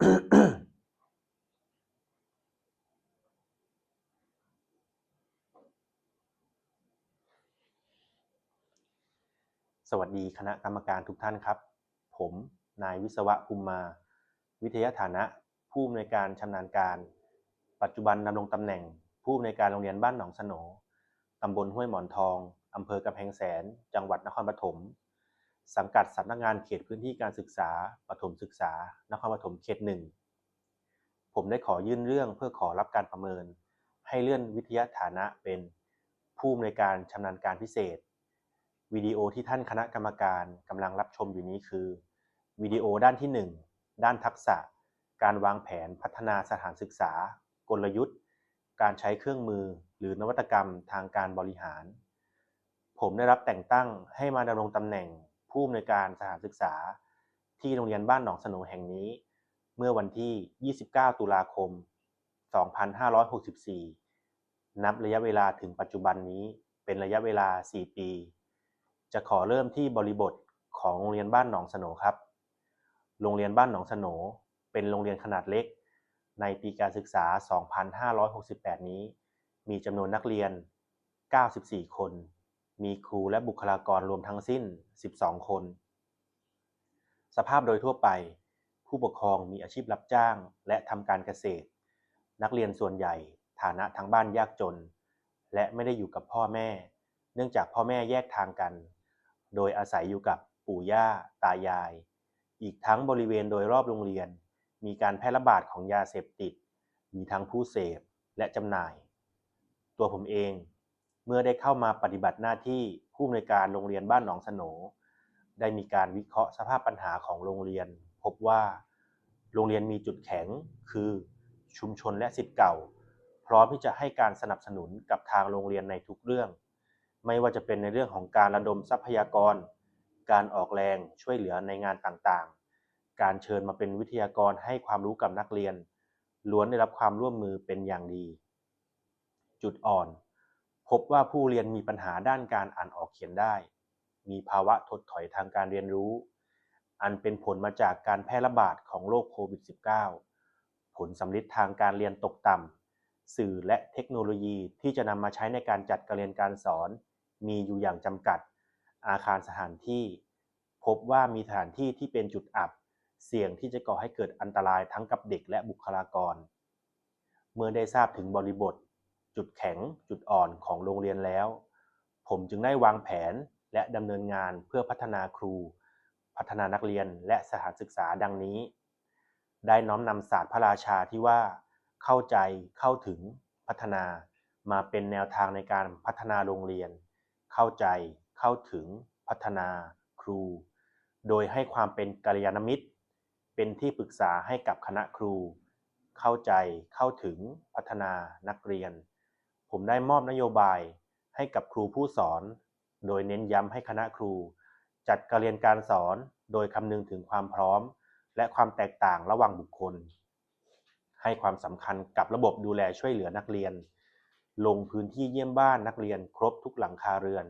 สวัสดีคณะกรรมการทุกท่านครับ ผมนายวิศวะภูมิมา วิทยาฐานะ ผู้อำนวยการชำนาญการ ปัจจุบันดำรงตำแหน่ง ผู้อำนวยการโรงเรียนบ้านหนองสโหนตำบลห้วยหมอนทองอำเภอกำแพงแสน จังหวัดนครปฐม สังกัดสำนักงานเขตพื้นที่การศึกษาปฐมศึกษานครปฐมเขตหนึ่งผมได้ขอยื่นเรื่องเพื่อขอรับการประเมิน ให้เลื่อนวิทยาฐานะเป็นผู้อำนวยการชำนาญการพิเศษ วิดีโอที่ท่านคณะกรรมการกำลังรับชมอยู่นี้คือ วิดีโอด้านที่ 1 ด้านทักษะ การวางแผนพัฒนาสถานศึกษา กลยุทธ์ การใช้เครื่องมือ หรือนวัตกรรมทางการบริหาร ผมได้รับแต่งตั้งให้มาดำรงตำแหน่ง ผู้อำนวยการสถานศึกษา ที่โรงเรียนบ้านหนองสโหนแห่งนี้ เมื่อวันที่ 29 ตุลาคม 2564 นับระยะเวลาถึงปัจจุบันนี้เป็นระยะเวลา 4 ปี จะขอเริ่มที่บริบทของโรงเรียนบ้านหนองสโหนครับ โรงเรียนบ้านหนองสโหนเป็นโรงเรียนขนาดเล็ก ในปีการศึกษา 2568 นี้ มีจำนวนนักเรียน 94 คน มีครูและบุคลากรรวมทั้งสิ้น 12 คน สภาพโดยทั่วไป ผู้ปกครองมีอาชีพรับจ้างและทำการเกษตร นักเรียนส่วนใหญ่ฐานะทางบ้านยากจน และไม่ได้อยู่กับพ่อแม่ เนื่องจากพ่อแม่แยกทางกัน โดยอาศัยอยู่กับปู่ย่า ตายาย อีกทั้งบริเวณโดยรอบโรงเรียน มีการแพร่ระบาดของยาเสพติด มีทั้งผู้เสพและจำหน่าย ตัวผมเอง เมื่อได้เข้ามาปฏิบัติหน้าที่ผู้อำนวยการโรงเรียนบ้านหนองสโหนได้มีการวิเคราะห์สภาพปัญหาของโรงเรียน พบว่า โรงเรียนมีจุดแข็ง คือชุมชนและสิทธิ์เก่า พร้อมที่จะให้การสนับสนุนกับทางโรงเรียนในทุกเรื่อง ไม่ว่าจะเป็นในเรื่องของการระดมทรัพยากร การออกแรงช่วยเหลือในงานต่างๆ การเชิญมาเป็นวิทยากรให้ความรู้กับนักเรียน ล้วนได้รับความร่วมมือเป็นอย่างดี จุดอ่อน พบว่าผู้เรียนมีปัญหาด้านการอ่านออกเขียนได้ มีภาวะถดถอยทางการเรียนรู้ อันเป็นผลมาจากการแพร่ระบาดของโรคโควิด -19 ผลสำลิดทางการเรียนตกต่ำ สื่อและเทคโนโลยีที่จะนำมาใช้ในการจัดการเรียนการสอน มีอยู่อย่างจำกัด อาคารสถานที่ พบว่ามีสถานที่ที่เป็นจุดอับ เสี่ยงที่จะก่อให้เกิดอันตรายทั้งกับเด็กและบุคลากร เมื่อได้ทราบถึงบริบท จุดแข็งจุดอ่อนของโรงเรียนแล้ว ผมจึงได้วางแผนและดำเนินงานเพื่อพัฒนาครู พัฒนานักเรียนและสถานศึกษาดังนี้ ได้น้อมนำศาสตร์พระราชาที่ว่า เข้าใจเข้าถึงพัฒนามาเป็นแนวทางในการพัฒนาโรงเรียน เข้าใจเข้าถึงพัฒนาครู โดยให้ความเป็นกัลยาณมิตร เป็นที่ปรึกษาให้กับคณะครู เข้าใจเข้าถึงพัฒนานักเรียน ผมได้มอบนโยบายให้กับครูผู้สอน โดยเน้นย้ำให้คณะครู จัดการเรียนการสอนโดยคำนึงถึงความพร้อม และความแตกต่างระหว่างบุคคล ให้ความสำคัญกับระบบดูแลช่วยเหลือนักเรียน ลงพื้นที่เยี่ยมบ้านนักเรียนครบทุกหลังคาเรือน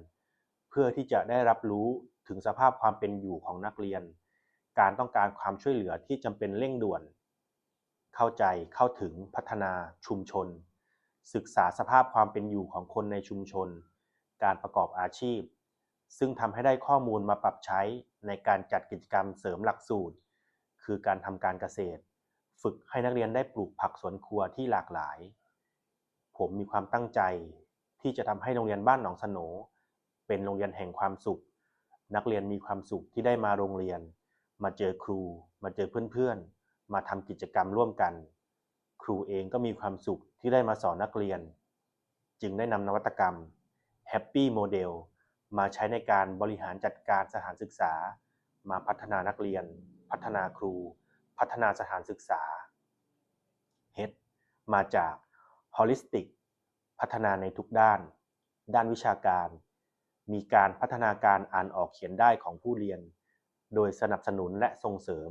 เพื่อที่จะได้รับรู้ถึงสภาพความเป็นอยู่ของนักเรียน การต้องการความช่วยเหลือที่จำเป็นเร่งด่วน เข้าใจเข้าถึงพัฒนาชุมชน ศึกษาสภาพความเป็นอยู่ของคนในชุมชน การประกอบอาชีพ ซึ่งทำให้ได้ข้อมูลมาปรับใช้ในการจัดกิจกรรมเสริมหลักสูตร คือการทำการเกษตร ฝึกให้นักเรียนได้ปลูกผักสวนครัวที่หลากหลาย ผมมีความตั้งใจที่จะทำให้โรงเรียนบ้านหนองสโหนเป็นโรงเรียนแห่งความสุข นักเรียนมีความสุขที่ได้มาโรงเรียน มาเจอครู มาเจอเพื่อนๆ มาทำกิจกรรมร่วมกัน ครูเองก็มีความสุข ที่ได้มาสอนนักเรียน จึงได้นำนวัตกรรม Happy Model มาใช้ในการบริหารจัดการสถานศึกษา มาพัฒนานักเรียน พัฒนาครู พัฒนาสถานศึกษา H มาจาก Holistic พัฒนาในทุกด้าน ด้านวิชาการ มีการพัฒนาการอ่านออกเขียนได้ของผู้เรียน โดยสนับสนุนและส่งเสริม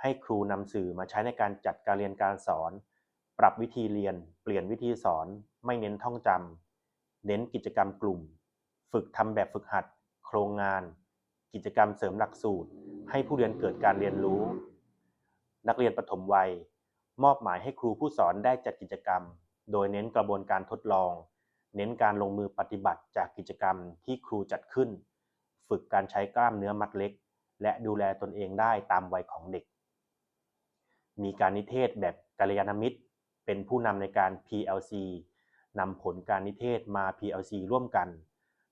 ให้ครูนำสื่อมาใช้ในการจัดการเรียนการสอน ปรับวิธีเรียน เปลี่ยนวิธีสอน ไม่เน้นท่องจำเน้นกิจกรรมกลุ่ม ฝึกทำแบบฝึกหัด โครงงาน กิจกรรมเสริมหลักสูตร ให้ผู้เรียนเกิดการเรียนรู้ นักเรียนประถมวัย มอบหมายให้ครูผู้สอนได้จัดกิจกรรม โดยเน้นกระบวนการทดลอง เน้นการลงมือปฏิบัติจากกิจกรรมที่ครูจัดขึ้น ฝึกการใช้กล้ามเนื้อมัดเล็ก และดูแลตนเองได้ตามวัยของเด็ก มีการนิเทศแบบกัลยาณมิตร เป็นผู้นำในการ PLC นำผลการนิเทศมา PLC ร่วมกัน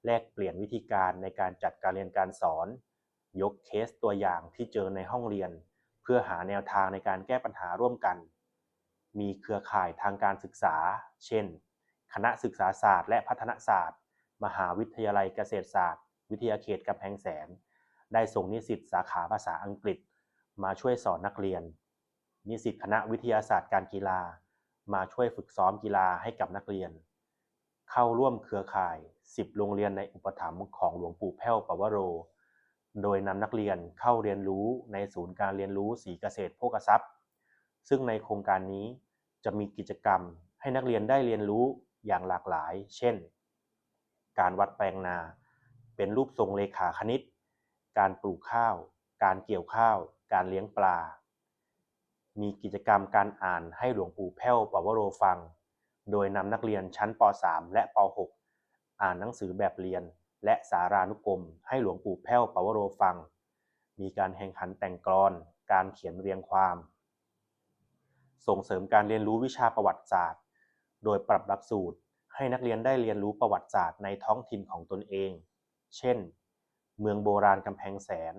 แลกเปลี่ยนวิธีการในการจัดการเรียนการสอน ยกเคสตัวอย่างที่เจอในห้องเรียน เพื่อหาแนวทางในการแก้ปัญหาร่วมกัน มีเครือข่ายทางการศึกษา เช่น คณะศึกษาศาสตร์และพัฒนศาสตร์ มหาวิทยาลัยเกษตรศาสตร์ วิทยาเขตกำแพงแสน ได้ส่งนิสิตสาขาภาษาอังกฤษ มาช่วยสอนนักเรียน นิสิตคณะวิทยาศาสตร์การกีฬา มาช่วยฝึกซ้อมกีฬาให้กับนักเรียน เข้าร่วมเครือข่าย 10 โรงเรียนในอุปถัมภ์ของหลวงปู่แพ้วปวโร โดยนำนักเรียนเข้าเรียนรู้ในศูนย์การเรียนรู้สีเกษตรโภคทรัพย์ ซึ่งในโครงการนี้จะมีกิจกรรมให้นักเรียนได้เรียนรู้อย่างหลากหลาย เช่น การวัดแปลงนา เป็นรูปทรงเลขาคณิต การปลูกข้าว การเกี่ยวข้าว การเลี้ยงปลา มีกิจกรรมการอ่านให้หลวงปู่แพ้วปวโรฟัง โดยนำนักเรียนชั้นป .3 และป .6 อ่านหนังสือแบบเรียน และสารานุกรม ให้หลวงปู่แพ้วปวโรฟัง มีการแข่งขันแต่งกลอน การเขียนเรียงความ ส่งเสริมการเรียนรู้วิชาประวัติศาสตร์ โดยปรับหลักสูตรให้นักเรียนได้เรียนรู้ประวัติศาสตร์ในท้องถิ่นของตนเอง เช่น เมืองโบราณกำแพงแสน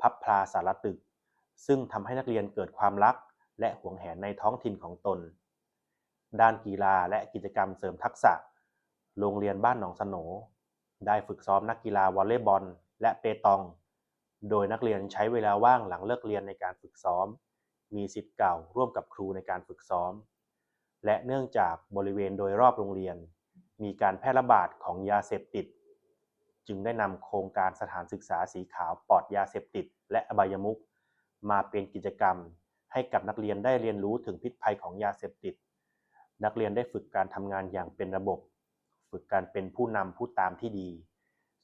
พับพลาสารตึก ซึ่งทำให้นักเรียนเกิดความรัก และหวงแหนในท้องถิ่นของตน ด้านกีฬาและกิจกรรมเสริมทักษะ โรงเรียนบ้านหนองสโหนได้ฝึกซ้อมนักกีฬาวอลเลย์บอล และเปตอง โดยนักเรียนใช้เวลาว่างหลังเลิกเรียนในการฝึกซ้อม มีสิทธิ์เก่าร่วมกับครูในการฝึกซ้อม และเนื่องจากบริเวณโดยรอบโรงเรียน มีการแพร่ระบาดของยาเสพติด จึงได้นำโครงการสถานศึกษาสีขาวปลอดยาเสพติด และอบายมุข มาเป็นกิจกรรม ให้กับนักเรียนได้เรียนรู้ถึงพิษภัยของยาเสพติด นักเรียนได้ฝึกการทำงานอย่างเป็นระบบ ฝึกการเป็นผู้นำผู้ตามที่ดี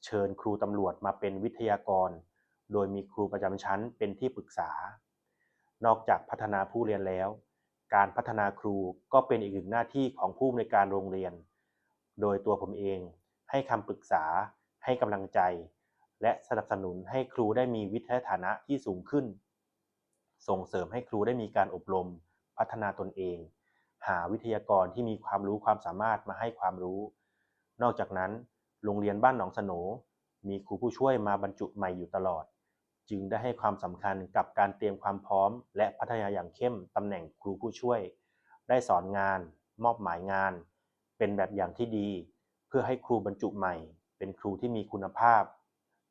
เชิญครูตำรวจมาเป็นวิทยากร โดยมีครูประจำชั้นเป็นที่ปรึกษา นอกจากพัฒนาผู้เรียนแล้ว การพัฒนาครูก็เป็นอีกหนึ่งหน้าที่ของผู้อำนวยการโรงเรียน โดยตัวผมเองให้คำปรึกษา ให้กำลังใจ และสนับสนุนให้ครูได้มีวิทยาฐานะที่สูงขึ้น ส่งเสริมให้ครูได้มีการอบรม พัฒนาตนเอง หาวิทยากรที่มีความรู้ความสามารถมาให้ความรู้ นอกจากนั้น โรงเรียนบ้านหนองสโหนมีครูผู้ช่วยมาบรรจุใหม่อยู่ตลอด จึงได้ให้ความสำคัญกับการเตรียมความพร้อม และพัฒนาอย่างเข้มตำแหน่งครูผู้ช่วย ได้สอนงาน มอบหมายงาน เป็นแบบอย่างที่ดี เพื่อให้ครูบรรจุใหม่ เป็นครูที่มีคุณภาพ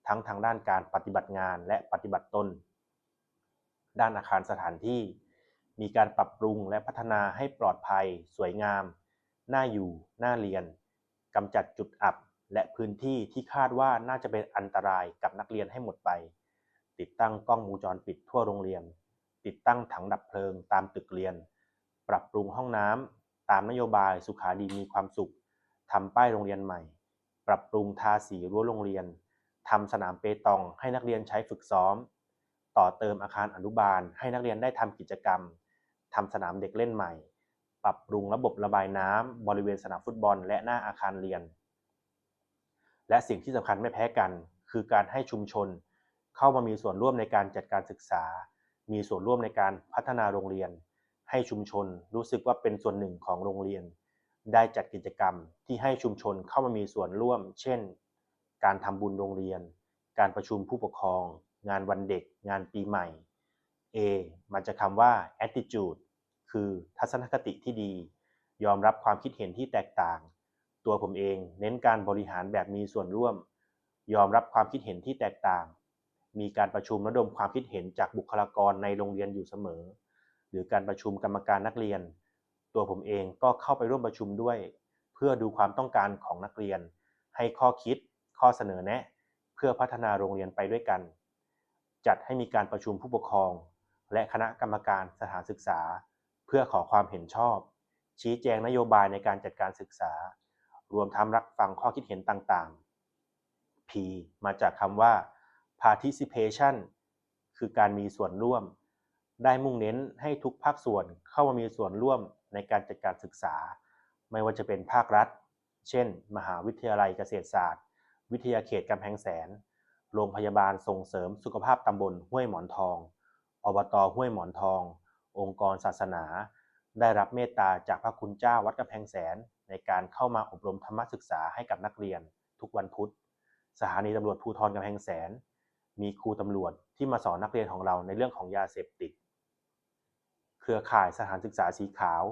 ทั้งทางด้านการปฏิบัติงานและปฏิบัติตน ด้านอาคารสถานที่ มีการปรับปรุงและพัฒนาให้ปลอดภัย สวยงาม น่าอยู่ น่าเรียนกำจัดจุดอับ และพื้นที่ที่คาดว่าน่าจะเป็นอันตรายกับนักเรียนให้หมดไป ติดตั้งกล้องวงจรปิดทั่วโรงเรียน ติดตั้งถังดับเพลิงตามตึกเรียน ปรับปรุงห้องน้ำตามนโยบายสุขาดีมีความสุขทำป้ายโรงเรียนใหม่ ปรับปรุงทาสีรั้วโรงเรียนทำสนามเปตองให้นักเรียนใช้ฝึกซ้อม ต่อเติมอาคารอนุบาล ให้นักเรียนได้ทำกิจกรรมทำสนามเด็กเล่นใหม่ ปรับปรุงระบบระบายน้ำบริเวณสนามฟุตบอล และหน้าอาคารเรียน และสิ่งที่สำคัญไม่แพ้กัน คือการให้ชุมชน เข้ามามีส่วนร่วมในการจัดการศึกษา มีส่วนร่วมในการพัฒนาโรงเรียน ให้ชุมชนรู้สึกว่าเป็นส่วนหนึ่งของโรงเรียน ได้จัดกิจกรรมที่ให้ชุมชนเข้ามามีส่วนร่วม เช่น การทำบุญโรงเรียน การประชุมผู้ปกครองงานวันเด็ก งานปีใหม่ A มาจากคำว่า attitude คือทัศนคติที่ดี ยอมรับความคิดเห็นที่แตกต่าง ตัวผมเองเน้นการบริหารแบบมีส่วนร่วม ยอมรับความคิดเห็นที่แตกต่าง มีการประชุมระดมความคิดเห็นจากบุคลากรในโรงเรียนอยู่เสมอ หรือการประชุมกรรมการนักเรียน ตัวผมเองก็เข้าไปร่วมประชุมด้วย เพื่อดูความต้องการของนักเรียน ให้ข้อคิด ข้อเสนอแนะ เพื่อพัฒนาโรงเรียนไปด้วยกัน จัดให้มีการประชุมผู้ปกครอง และคณะกรรมการสถานศึกษา เพื่อขอความเห็นชอบ ชี้แจงนโยบายในการจัดการศึกษา รวมทั้งรับฟังข้อคิดเห็นต่างๆ P มาจากคำว่า participation คือการมีส่วนร่วม ได้มุ่งเน้นให้ทุกภาคส่วนเข้ามามีส่วนร่วมในการจัดการศึกษา ไม่ว่าจะเป็นภาครัฐ เช่น มหาวิทยาลัยเกษตรศาสตร์ วิทยาเขตกำแพงแสน โรงพยาบาลส่งเสริมสุขภาพตำบลห้วยหมอนทอง อบตห้วยหมอนทอง องค์กรศาสนา ได้รับเมตตาจากพระคุณเจ้าวัดกำแพงแสน ในการเข้ามาอบรมธรรมศึกษาให้กับนักเรียน ทุกวันพุธ สถานีตำรวจภูธรกำแพงแสน มีครูตำรวจที่มาสอนนักเรียนของเราในเรื่องของยาเสพติด เครือข่ายสถานศึกษาสีขาว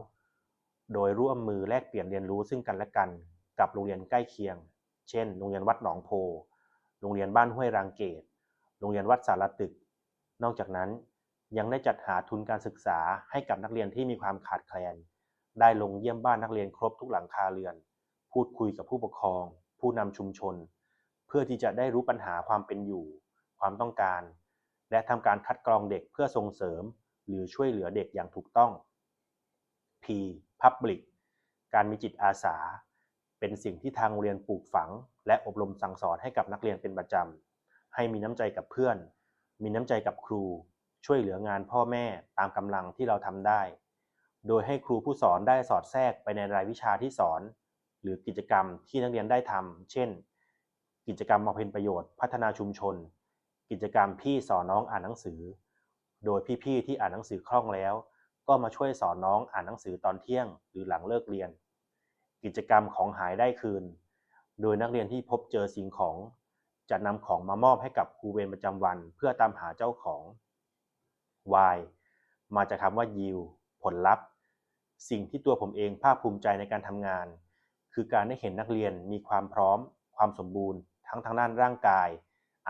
โดยร่วมมือแลกเปลี่ยนเรียนรู้ซึ่งกันและกัน กับโรงเรียนใกล้เคียง เช่น โรงเรียนวัดหนองโพ โรงเรียนบ้านห้วยรางเกต โรงเรียนวัดสารตึก นอกจากนั้นยังได้จัดหาทุนการศึกษาให้กับนักเรียนที่มีความขาดแคลน ได้ลงเยี่ยมบ้านนักเรียนครบทุกหลังคาเรือน พูดคุยกับผู้ปกครอง ผู้นำชุมชน เพื่อที่จะได้รู้ปัญหาความเป็นอยู่ ความต้องการ และทำการคัดกรองเด็กเพื่อส่งเสริม หรือช่วยเหลือเด็กอย่างถูกต้อง P Public การมีจิตอาสา เป็นสิ่งที่ทางโรงเรียนปลูกฝัง และอบรมสั่งสอนให้กับนักเรียนเป็นประจำให้มีน้ำใจกับเพื่อน มีน้ำใจกับครู ช่วยเหลืองานพ่อแม่ตามกำลังที่เราทำได้ โดยให้ครูผู้สอนได้สอดแทรกไปในรายวิชาที่สอน หรือกิจกรรมที่นักเรียนได้ทำเช่น กิจกรรมมาเป็นประโยชน์ พัฒนาชุมชน กิจกรรมพี่สอนน้องอ่านหนังสือ โดยพี่ๆที่อ่านหนังสือคล่องแล้ว ก็มาช่วยสอนน้องอ่านหนังสือตอนเที่ยง หรือหลังเลิกเรียน กิจกรรมของหายได้คืน โดยนักเรียนที่พบเจอสิ่งของจะนำของมามอบให้กับครูเวรประจำวัน เพื่อตามหาเจ้าของ Y มาจากคำว่า yield ผลลัพธ์ สิ่งที่ตัวผมเองภาคภูมิใจในการทำงาน คือการได้เห็นนักเรียนมีความพร้อม ความสมบูรณ์ ทั้งทางด้านร่างกาย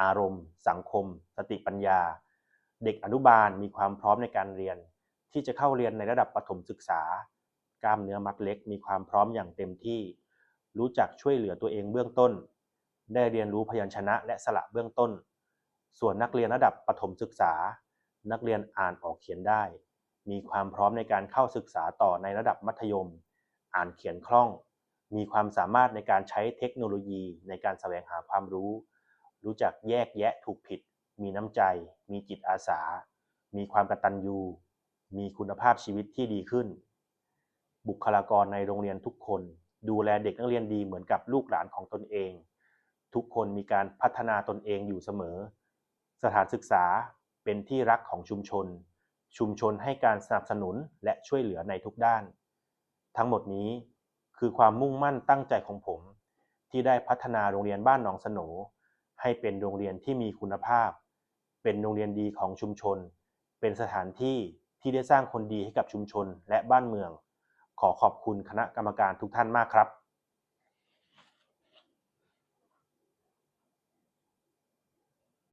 อารมณ์ สังคม สติปัญญา เด็กอนุบาลมีความพร้อมในการเรียน ที่จะเข้าเรียนในระดับประถมศึกษา กล้ามเนื้อมัดเล็ก มีความพร้อมอย่างเต็มที่ รู้จักช่วยเหลือตัวเองเบื้องต้น ได้เรียนรู้พยัญชนะและสระเบื้องต้น ส่วนนักเรียนระดับประถมศึกษา นักเรียนอ่านออกเขียนได้ มีความพร้อมในการเข้าศึกษาต่อในระดับมัธยม อ่านเขียนคล่อง มีความสามารถในการใช้เทคโนโลยีในการแสวงหาความรู้ รู้จักแยกแยะถูกผิด มีน้ำใจ มีจิตอาสา มีความกตัญญูมีคุณภาพชีวิตที่ดีขึ้น บุคลากรในโรงเรียนทุกคน ดูแลเด็กนักเรียนดีเหมือนกับลูกหลานของตนเอง ทุกคนมีการพัฒนาตนเองอยู่เสมอ สถานศึกษาเป็นที่รักของชุมชน ชุมชนให้การสนับสนุนและช่วยเหลือในทุกด้าน ทั้งหมดนี้คือความมุ่งมั่นตั้งใจของผม ที่ได้พัฒนาโรงเรียนบ้านหนองสโหนให้เป็นโรงเรียนที่มีคุณภาพ เป็นโรงเรียนดีของชุมชน เป็นสถานที่ที่ได้สร้างคนดีให้กับชุมชนและบ้านเมือง ขอขอบคุณคณะกรรมการทุกท่านมากครับ